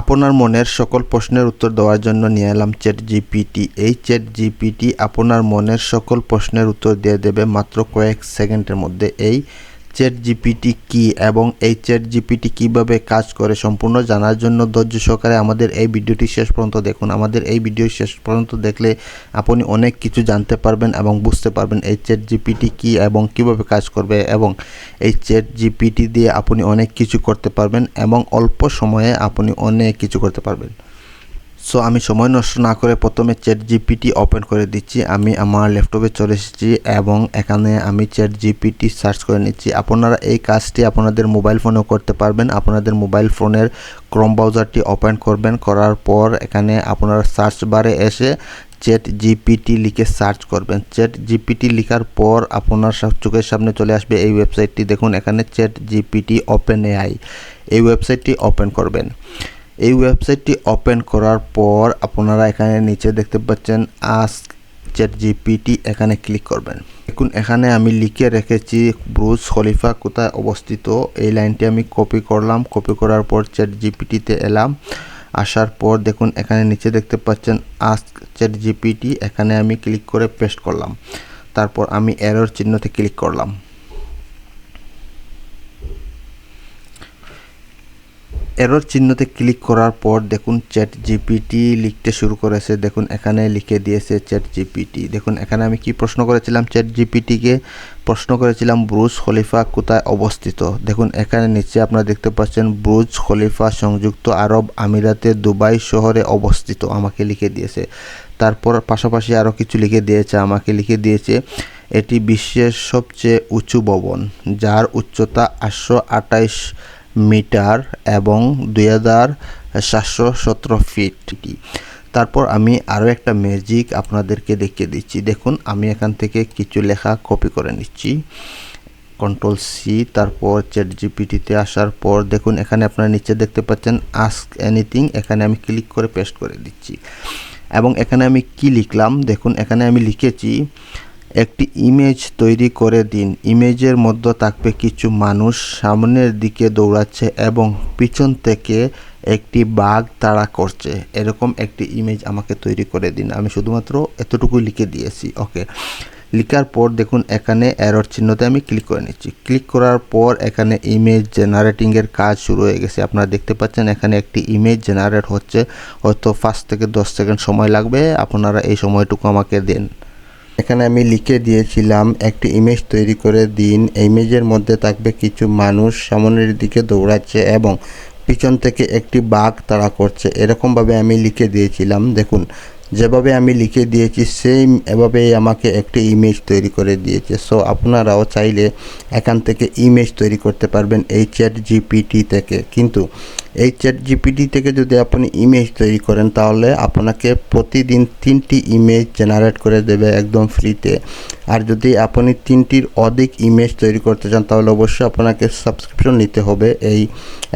আপনার মনের সকল প্রশ্নের উত্তর দেওয়ার জন্য নিয়ে এলাম চ্যাট জিপিটি এই চ্যাট জিপিটি আপনার মনের সকল প্রশ্নের উত্তর দিয়ে দেবে মাত্র কয়েক সেকেন্ডের মধ্যে। এই চ্যাট জিপিটি কি এবং এই চ্যাট জিপিটি কীভাবে কাজ করে সম্পূর্ণ জানার জন্য ধৈর্য সহকারে আমাদের এই ভিডিওটি শেষ পর্যন্ত দেখুন। আমাদের এই ভিডিও শেষ পর্যন্ত দেখলে আপনি অনেক কিছু জানতে পারবেন এবং বুঝতে পারবেন এই চ্যাট জিপিটি কি এবং কীভাবে কাজ করবে এবং এই চ্যাট জিপিটি দিয়ে আপনি অনেক কিছু করতে পারবেন এবং অল্প সময়ে আপনি অনেক কিছু করতে পারবেন। সো আমি সময় নষ্ট না করে প্রথমে চ্যাট জিপিটি ওপেন করে দিচ্ছি। আমি আমার ল্যাপটপে চলে এসেছি এবং এখানে আমি চ্যাট জিপিটি সার্চ করে নিচ্ছি। আপনারা এই কাজটি আপনাদের মোবাইল ফোনেও করতে পারবেন। আপনাদের মোবাইল ফোনের ক্রোম ব্রাউজারটি ওপেন করবেন। করার পর এখানে আপনারা সার্চ বারে এসে চ্যাট জিপিটি লিখে সার্চ করবেন। চ্যাট জিপিটি লেখার পর আপনার চোখের সামনে চলে আসবে এই ওয়েবসাইটটি দেখুন, এখানে চ্যাট জিপিটি ওপেন এআই এই ওয়েবসাইটটি ওপেন করবেন। এই ওয়েবসাইটটি ওপেন করার পর আপনারা এখানে নিচে দেখতে পাচ্ছেন আস্ক চ্যাট জিপিটি এখানে ক্লিক করবেন। দেখুন, এখানে আমি লিখে রেখেছি ব্রুজ খলিফা কোথায় অবস্থিত। এই লাইনটি আমি কপি করলাম। কপি করার পর চ্যাট জিপিটিতে এলাম। আসার পর দেখুন, এখানে নিচে দেখতে পাচ্ছেন আস্ক চ্যাট জিপিটি এখানে আমি ক্লিক করে পেস্ট করলাম। তারপর আমি এরর চিহ্নতে ক্লিক করলাম। এরর চিহ্নতে ক্লিক করার পর দেখুন চ্যাট জিপিটি লিখতে শুরু করেছে। দেখুন, এখানে লিখে দিয়েছে চ্যাট জিপিটি দেখুন, এখানে আমি কি প্রশ্ন করেছিলাম? চ্যাট জিপিটিকে প্রশ্ন করেছিলাম, ব্রুজ খলিফা কোথায় অবস্থিত? দেখুন, এখানে নিচে আপনারা দেখতে পাচ্ছেন, ব্রুজ খলিফা সংযুক্ত আরব আমিরাতে দুবাই শহরে অবস্থিত। আমাকে লিখে দিয়েছে। তারপর পাশাপাশি আরও কিছু লিখে দিয়েছে, আমাকে লিখে দিয়েছে, এটি বিশ্বের সবচেয়ে উঁচু ভবন, যার উচ্চতা আটশো আটাইশ মিটার এবং দুই হাজার সাতশো সতেরো ফিট। তারপর আমি আরও একটা ম্যাজিক আপনাদেরকে দেখিয়ে দিচ্ছি। দেখুন, আমি এখান থেকে কিছু লেখা কপি করে নিচ্ছি। কন্ট্রোল সি তারপর চ্যাট জিপিটিতে আসার পর দেখুন, এখানে আপনারা নিচে দেখতে পাচ্ছেন আস্ক এনিথিং এখানে আমি ক্লিক করে পেস্ট করে দিচ্ছি। এবং এখানে আমি কি লিখলাম? দেখুন, এখানে আমি লিখেছি একটি ইমেজ তৈরি করে দিন। ইমেজের মধ্যে থাকবে কিছু মানুষ সামনের দিকে দৌড়াচ্ছে এবং পিছন থেকে একটি বাঘ তাড়া করছে। এরকম একটি ইমেজ আমাকে তৈরি করে দিন। আমি শুধুমাত্র এতটুকু লিখে দিয়েছি। ওকে লিখার পর দেখুন, এখানে অ্যারোর চিহ্নতে আমি ক্লিক করে নিচ্ছি। ক্লিক করার পর এখানে ইমেজ জেনারেটিংয়ের কাজ শুরু হয়ে গেছে। আপনারা দেখতে পাচ্ছেন, এখানে একটি ইমেজ জেনারেট হচ্ছে। হয়তো ফার্স্ট থেকে দশ সেকেন্ড সময় লাগবে। আপনারা এই সময়টুকু আমাকে দেন। এখানে আমি লিখে দিয়েছিলাম, একটি ইমেজ তৈরি করে দিন। ইমেজের মধ্যে থাকবে কিছু মানুষ সামনের দিকে দৌড়াচ্ছে এবং পিছন থেকে একটি বাঘ তাড়া করছে। এরকমভাবে আমি লিখে দিয়েছিলাম। দেখুন যেভাবে আমি লিখে দিয়েছি সেম এভাবেই আমাকে একটি ইমেজ তৈরি করে দিয়েছে। সো আপনারাও চাইলে এখান থেকে ইমেজ তৈরি করতে পারবেন এই চ্যাট জিপিটি থেকে। কিন্তু এই চ্যাট জিপিটি থেকে যদি আপনি ইমেজ তৈরি করেন, তাহলে আপনাকে প্রতিদিন তিনটি ইমেজ জেনারেট করে দেবে একদম ফ্রিতে আর যদি আপনি তিনটির অধিক ইমেজ তৈরি করতে চান, তাহলে অবশ্যই আপনাকে সাবস্ক্রিপশন নিতে হবে। এই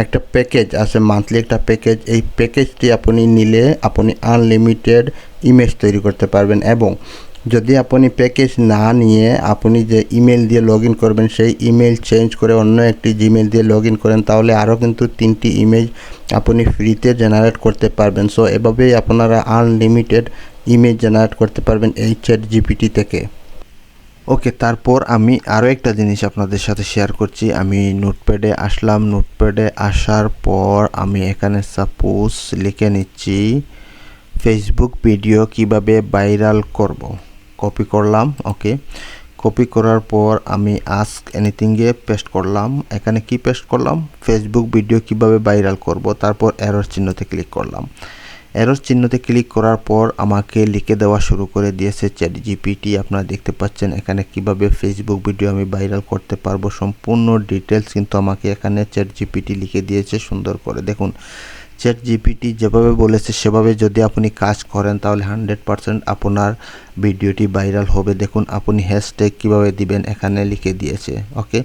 একটা প্যাকেজ আছে মান্থলি একটা প্যাকেজ এই প্যাকেজটি আপনি নিলে আপনি আনলিমিটেড ইমেজ তৈরি করতে পারবেন এবং যদি আপনি প্যাকেজ না নিয়ে আপনি যে ইমেল দিয়ে লগ ইন করবেন, সেই ইমেল চেঞ্জ করে অন্য একটি জিমেল দিয়ে লগ ইন করেন, তাহলে আরও কিন্তু তিনটি ইমেজ আপনি ফ্রিতে জেনারেট করতে পারবেন। সো এভাবেই আপনারা আনলিমিটেড ইমেজ জেনারেট করতে পারবেন এই চ্যাট জিপিটি থেকে। ওকে তারপর আমি আরও একটা জিনিস আপনাদের সাথে শেয়ার করছি। আমি নোটপ্যাডে আসলাম। নোটপ্যাডে আসার পর আমি এখানে সাপোজ লিখে নিচ্ছি ফেসবুক ভিডিও কীভাবে ভাইরাল করব। কপি করলাম ওকে কপি করার পর আমি আস্ক এনিথিংয়ে পেস্ট করলাম। এখানে কি পেস্ট করলাম? ফেসবুক ভিডিও কীভাবে ভাইরাল করব? তারপর এরর চিহ্নতে ক্লিক করলাম। এরর চিহ্নতে ক্লিক করার পর আমাকে লিখে দেওয়া শুরু করে দিয়েছে চ্যাট জিপিটি আপনারা দেখতে পাচ্ছেন এখানে কীভাবে ফেসবুক ভিডিও আমি ভাইরাল করতে পারব। সম্পূর্ণ ডিটেলস কিন্তু আমাকে এখানে চ্যাট জিপিটি লিখে দিয়েছে সুন্দর করে। দেখুন চ্যাট জিপিটি যেভাবে বলেছে, সেভাবে যদি আপনি কাজ করেন, তাহলে হান্ড্রেড পারসেন্ট আপনার ভিডিওটি ভাইরাল হবে। দেখুন, আপনি হ্যাশট্যাগ কীভাবে দিবেন এখানে লিখে দিয়েছে। ওকে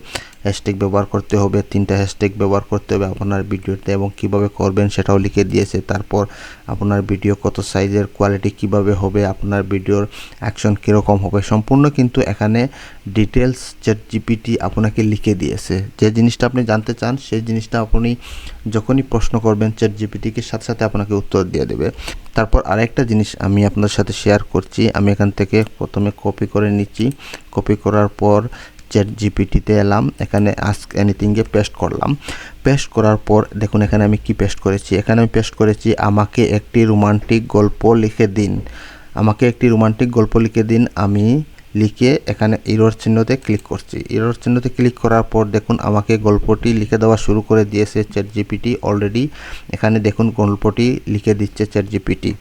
হ্যাশট্যাগ ব্যবহার করতে হবে, তিনটা হ্যাশট্যাগ ব্যবহার করতে হবে আপনার ভিডিওতে এবং কীভাবে করবেন সেটাও লিখে দিয়েছে। তারপর আপনার ভিডিও কত সাইজের কোয়ালিটি কীভাবে হবে, আপনার ভিডিওর অ্যাকশন কীরকম হবে, সম্পূর্ণ কিন্তু এখানে ডিটেলস চ্যাট জিপিটি আপনাকে লিখে দিয়েছে। যে জিনিসটা আপনি জানতে চান, সেই জিনিসটা আপনি যখনই প্রশ্ন করবেন চ্যাট জিপিটিকে সাথে সাথে আপনাকে উত্তর দিয়ে দেবে। তারপর আরেকটা জিনিস আমি আপনার সাথে শেয়ার করছি, আমি এখান থেকে প্রথমে কপি করে নিচ্ছি। কপি করার পর চ্যাট জিপিটিতে এলাম, এখানে আস্ক এনিথিংয়ে পেস্ট করলাম। পেস্ট করার পর, দেখুন এখানে আমি কি পেস্ট করেছি। এখানে আমি পেস্ট করেছি, আমাকে একটি রোমান্টিক গল্প লিখে দিন। আমাকে একটি রোমান্টিক গল্প লিখে দিন। আমি লিখে এখানে ইরোর চিহ্নতে ক্লিক করছি। ইরোর চিহ্নতে ক্লিক করার পর, দেখুন আমাকে গল্পটি লিখে দেওয়া শুরু করে দিয়েছে চ্যাট জিপিটি অলরেডি এখানে দেখুন গল্পটি লিখে দিচ্ছে চ্যাট জিপিটি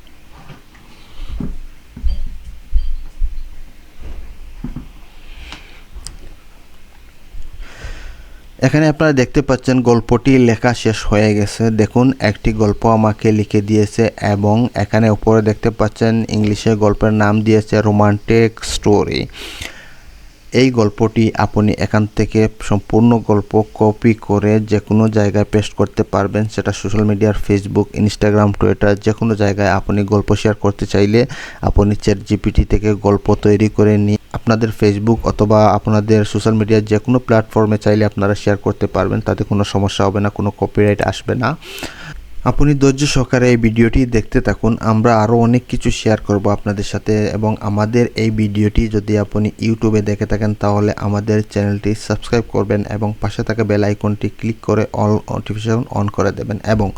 এখানে আপনারা দেখতে পাচ্ছেন গল্পটি লেখা শেষ হয়ে গেছে। দেখুন, একটি গল্প আমাকে লিখে দিয়েছে এবং এখানে উপরে দেখতে পাচ্ছেন ইংলিশে গল্পের নাম দিয়েছে রোমান্টিক স্টোরি। এই গল্পটি আপনি এখান থেকে সম্পূর্ণ গল্প কপি করে যে কোনো জায়গায় পেস্ট করতে পারবেন। সেটা সোশ্যাল মিডিয়ার ফেসবুক ইনস্টাগ্রাম টুইটার যে কোনো জায়গায় আপনি গল্প শেয়ার করতে চাইলে আপনি চ্যাট জিপিটি থেকে গল্প তৈরি করে নিয়ে আপনাদের ফেসবুক অথবা আপনাদের সোশ্যাল মিডিয়ার যে কোনো প্ল্যাটফর্মে চাইলে আপনারা শেয়ার করতে পারবেন। তাতে কোনো সমস্যা হবে না, কোনো কপিরাইট আসবে না। আপনি ধৈর্য সহকারে এই ভিডিওটি দেখতে থাকুন। আমরা আরও অনেক কিছু শেয়ার করব আপনাদের সাথে এবং আমাদের এই ভিডিওটি যদি আপনি ইউটিউবে দেখে থাকেন, তাহলে আমাদের চ্যানেলটি সাবস্ক্রাইব করবেন এবং পাশে থাকা বেল আইকনটি ক্লিক করে অল নোটিফিকেশন অন করে দেবেন। এবং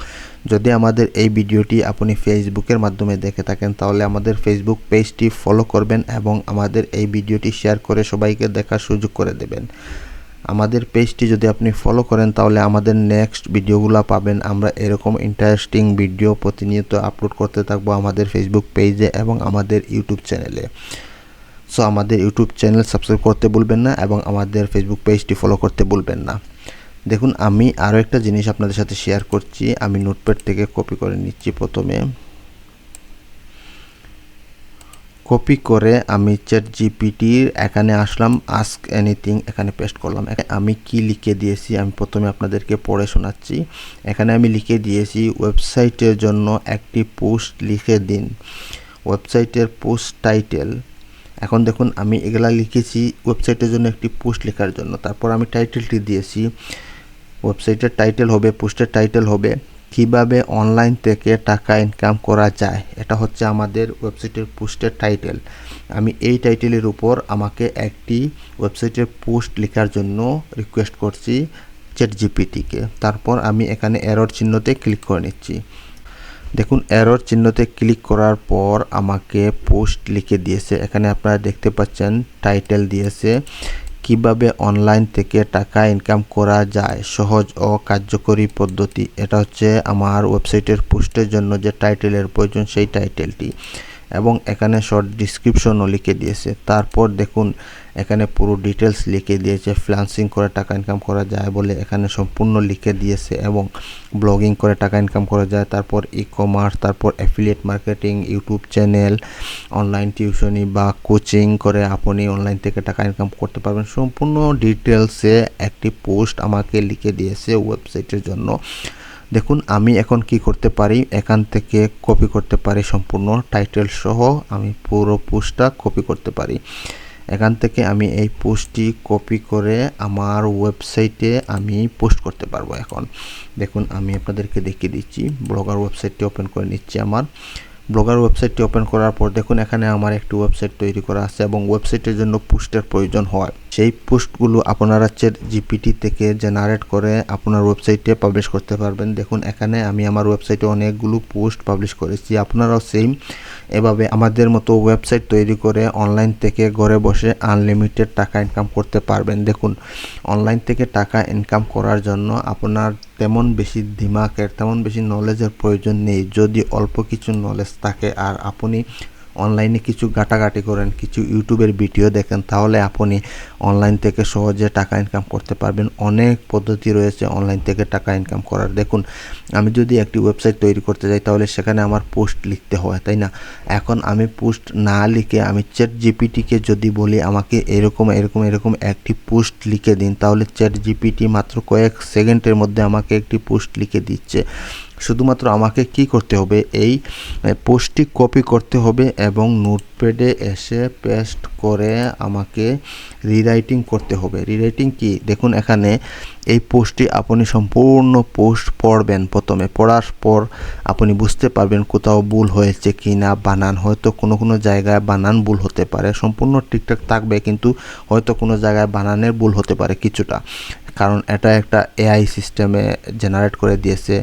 যদি আমাদের এই ভিডিওটি আপনি ফেসবুকের মাধ্যমে দেখে থাকেন, তাহলে আমাদের ফেসবুক পেজটি ফলো করবেন এবং আমাদের এই ভিডিওটি শেয়ার করে সবাইকে দেখার সুযোগ করে দেবেন। আমাদের পেজটি যদি আপনি ফলো করেন, তাহলে আমাদের নেক্সট ভিডিওগুলো পাবেন। আমরা এরকম ইন্টারেস্টিং ভিডিও প্রতিনিয়ত আপলোড করতে থাকব আমাদের ফেসবুক পেজে এবং আমাদের ইউটিউব চ্যানেলে সো আমাদের ইউটিউব চ্যানেল সাবস্ক্রাইব করতে ভুলবেন না এবং আমাদের ফেসবুক পেজটি ফলো করতে ভুলবেন না। দেখুন, আমি আরও একটা জিনিস আপনাদের সাথে শেয়ার করছি। আমি নোটপ্যাড থেকে কপি করে নিচ্ছি প্রথমে। কপি করে আমি চ্যাট জিপিটির এখানে আসলাম আস্ক এনিথিং এখানে পেস্ট করলাম। আমি কি লিখে দিয়েছি আমি প্রথমে আপনাদেরকে পড়ে শোনাচ্ছি। এখানে আমি লিখে দিয়েছি ওয়েবসাইটের জন্য একটি পোস্ট লিখে দিন। ওয়েবসাইটের পোস্ট টাইটেল এখন দেখুন, আমি এগুলা লিখেছি ওয়েবসাইটের জন্য একটি পোস্ট লেখার জন্য। তারপর আমি টাইটেলটি দিয়েছি। ওয়েবসাইটের টাইটেল হবে পোস্টের টাইটেল হবে। কীভাবে অনলাইন থেকে টাকা ইনকাম করা যায়, এটা হচ্ছে আমাদের ওয়েবসাইটের পোস্টের টাইটেল আমি এই টাইটেলের উপর আমাকে একটি ওয়েবসাইটের পোস্ট লেখার জন্য রিকোয়েস্ট করছি চ্যাট জিপিটিকে তারপর আমি এখানে এরর চিহ্নতে ক্লিক করে নিচ্ছি। দেখুন এরর চিহ্নতে ক্লিক করার পর আমাকে পোস্ট লিখে দিয়েছে। এখানে আপনারা দেখতে পাচ্ছেন টাইটেল দিয়েছে কীভাবে অনলাইন থেকে টাকা ইনকাম করা যায়, সহজ ও কার্যকরী পদ্ধতি? এটা হচ্ছে আমার ওয়েবসাইটের পোস্টের জন্য যে টাইটেলের প্রয়োজন, সেই টাইটেলটি এবং এখানে শর্ট ডিসক্রিপশনও লিখে দিয়েছে। তারপর দেখুন, এখানে পুরো ডিটেলস লিখে দিয়েছে ফ্রিলান্সিং করে টাকা ইনকাম করা যায় বলে এখানে সম্পূর্ণ লিখে দিয়েছে এবং ব্লগিং করে টাকা ইনকাম করা যায়। তারপর ই কমার্স তারপর affiliate marketing YouTube channel online টিউশনি বা কোচিং করে আপনি অনলাইন থেকে টাকা ইনকাম করতে পারবেন। সম্পূর্ণ ডিটেলসে একটি পোস্ট আমাকে লিখে দিয়েছে ওয়েবসাইটের জন্য। দেখুন, আমি এখন কি করতে পারি? এখান থেকে কপি করতে পারি সম্পূর্ণ টাইটেল সহ আমি পুরো পোস্টটা কপি করতে পারি। এখান থেকে আমি এই পোস্টটি কপি করে আমার ওয়েবসাইটে আমি পোস্ট করতে পারব এখন। দেখুন, আমি আপনাদেরকে দেখিয়ে দিচ্ছি। ব্লগার ওয়েবসাইটটি ওপেন করে নিচ্ছি আমার। ব্লগার ওয়েবসাইটটি ওপেন করার পর দেখুন, এখানে আমার একটি ওয়েবসাইট তৈরি করা আছে এবং ওয়েবসাইটের জন্য পোস্টের প্রয়োজন হয়। সেই পোস্টগুলো আপনারা হচ্ছে জিপিটি থেকে জেনারেট করে আপনার ওয়েবসাইটে পাবলিশ করতে পারবেন। দেখুন, এখানে আমি আমার ওয়েবসাইটে অনেকগুলো পোস্ট পাবলিশ করেছি। আপনারাও সেম এভাবে আমাদের মতো ওয়েবসাইট তৈরি করে অনলাইন থেকে ঘরে বসে আনলিমিটেড টাকা ইনকাম করতে পারবেন। দেখুন অনলাইন থেকে টাকা ইনকাম করার জন্য আপনার তেমন বেশি দিমাকের, তেমন বেশি নলেজের প্রয়োজন নেই। যদি অল্প কিছু নলেজ থাকে আর আপনি অনলাইনে কিছু ঘাটাঘাটি করেন, কিছু ইউটিউবের ভিডিও দেখেন, তাহলে আপনি অনলাইন থেকে সহজে টাকা ইনকাম করতে পারবেন। অনেক পদ্ধতি রয়েছে অনলাইন থেকে টাকা ইনকাম করার। দেখুন, আমি যদি একটি ওয়েবসাইট তৈরি করতে যাই, তাহলে সেখানে আমার পোস্ট লিখতে হয়, তাই না? এখন আমি পোস্ট না লিখে আমি চ্যাট জিপিটিকে যদি বলি, আমাকে এরকম এরকম এরকম একটি পোস্ট লিখে দিন, তাহলে চ্যাট জিপিটি মাত্র কয়েক সেকেন্ডের মধ্যে আমাকে একটি পোস্ট লিখে দিচ্ছে। শুধুমাত্র আমাকে কি করতে হবে? এই পোস্টটি কপি করতে হবে এবং নোটপ্যাডে এসে পেস্ট করে আমাকে রিরাইটিং করতে হবে। রিরাইটিং কি? দেখুন এখানে এই পোস্টটি আপনি সম্পূর্ণ পোস্ট পড়বেন প্রথমে। পড়ার পর আপনি বুঝতে পারবেন কোথাও ভুল হয়েছে কি না বানান। হয়তো কোনো কোনো জায়গায় বানান ভুল হতে পারে। সম্পূর্ণ ঠিকঠাক থাকবে কিন্তু হয়তো কোনো জায়গায় বানানের ভুল হতে পারে কিছুটা। কারণ এটা একটা এআই সিস্টেমে জেনারেট করে দিয়েছে।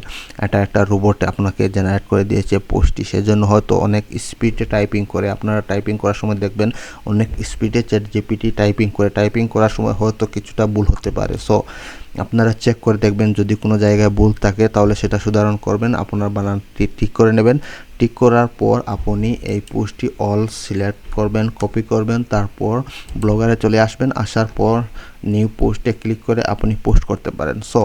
এটা একটা রোবট আপনাকে জেনারেট করে দিয়েছে পোস্টটি সেজন্য হয়তো অনেক স্পিডে টাইপিং করে, আপনারা টাইপিং করার সময় দেখবেন অনেক স্পিডে চ্যাট জিপিটি টাইপিং করে। টাইপিং করার সময় হয়তো কিছুটা ভুল হতে পারে। সো আপনারা চেক করে দেখবেন যদি কোনো জায়গায় ভুল থাকে তাহলে সেটা সুধারণ করবেন। আপনার বানানটি ঠিক করে নেবেন। ঠিক করার পর আপনি এই পোস্টটি অল সিলেক্ট করবেন কপি করবেন, তারপর ব্লগারে চলে আসবেন। আসার পর নিউ পোস্টে ক্লিক করে আপনি পোস্ট করতে পারেন। সো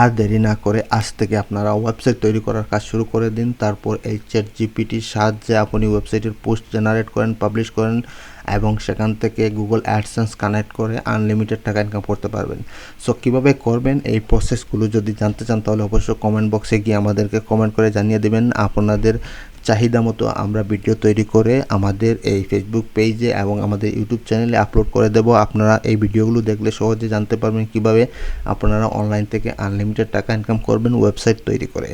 আর দেরি না করে আজ থেকে আপনারা ওয়েবসাইট তৈরি করার কাজ শুরু করে দিন। তারপর এই চ্যাট জিপিটির সাহায্যে আপনি ওয়েবসাইটের পোস্ট জেনারেট করেন পাবলিশ করেন এবং সেখান থেকে গুগল অ্যাডসেন্স কানেক্ট করে আনলিমিটেড টাকা ইনকাম করতে পারবেন। সো কীভাবে করবেন? এই প্রসেসগুলো যদি জানতে চান, তাহলে অবশ্যই কমেন্ট বক্সে গিয়ে আমাদেরকে কমেন্ট করে জানিয়ে দেবেন। আপনাদের চাহিদা মতো আমরা ভিডিও তৈরি করে আমাদের এই ফেসবুক পেজে এবং আমাদের ইউটিউব চ্যানেলে আপলোড করে দেব। আপনারা এই ভিডিওগুলো দেখলে সহজে জানতে পারবেন কীভাবে আপনারা অনলাইন থেকে আনলিমিটেড টাকা ইনকাম করবেন ওয়েবসাইট তৈরি করে।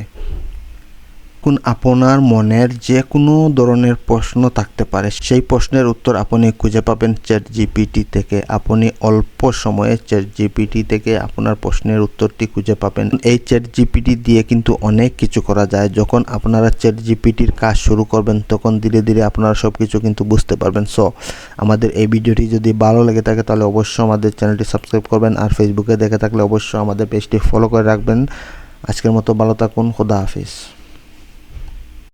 এখন আপনার মনের যে কোনো ধরনের প্রশ্ন থাকতে পারে। সেই প্রশ্নের উত্তর আপনি খুঁজে পাবেন চ্যাট জিপিটি থেকে। আপনি অল্প সময়ে চ্যাট জিপিটি থেকে আপনার প্রশ্নের উত্তরটি খুঁজে পাবেন। এই চ্যাট জিপিটি দিয়ে কিন্তু অনেক কিছু করা যায়। যখন আপনারা চ্যাট জিপিটির কাজ শুরু করবেন, তখন ধীরে ধীরে আপনারা সব কিছু কিন্তু বুঝতে পারবেন। সো আমাদের এই ভিডিওটি যদি ভালো লেগে থাকে, তাহলে অবশ্যই আমাদের চ্যানেলটি সাবস্ক্রাইব করবেন। আর ফেসবুকে দেখে থাকলে অবশ্যই আমাদের পেজটি ফলো করে রাখবেন। আজকের মতো ভালো থাকুন। খোদা হাফিজ।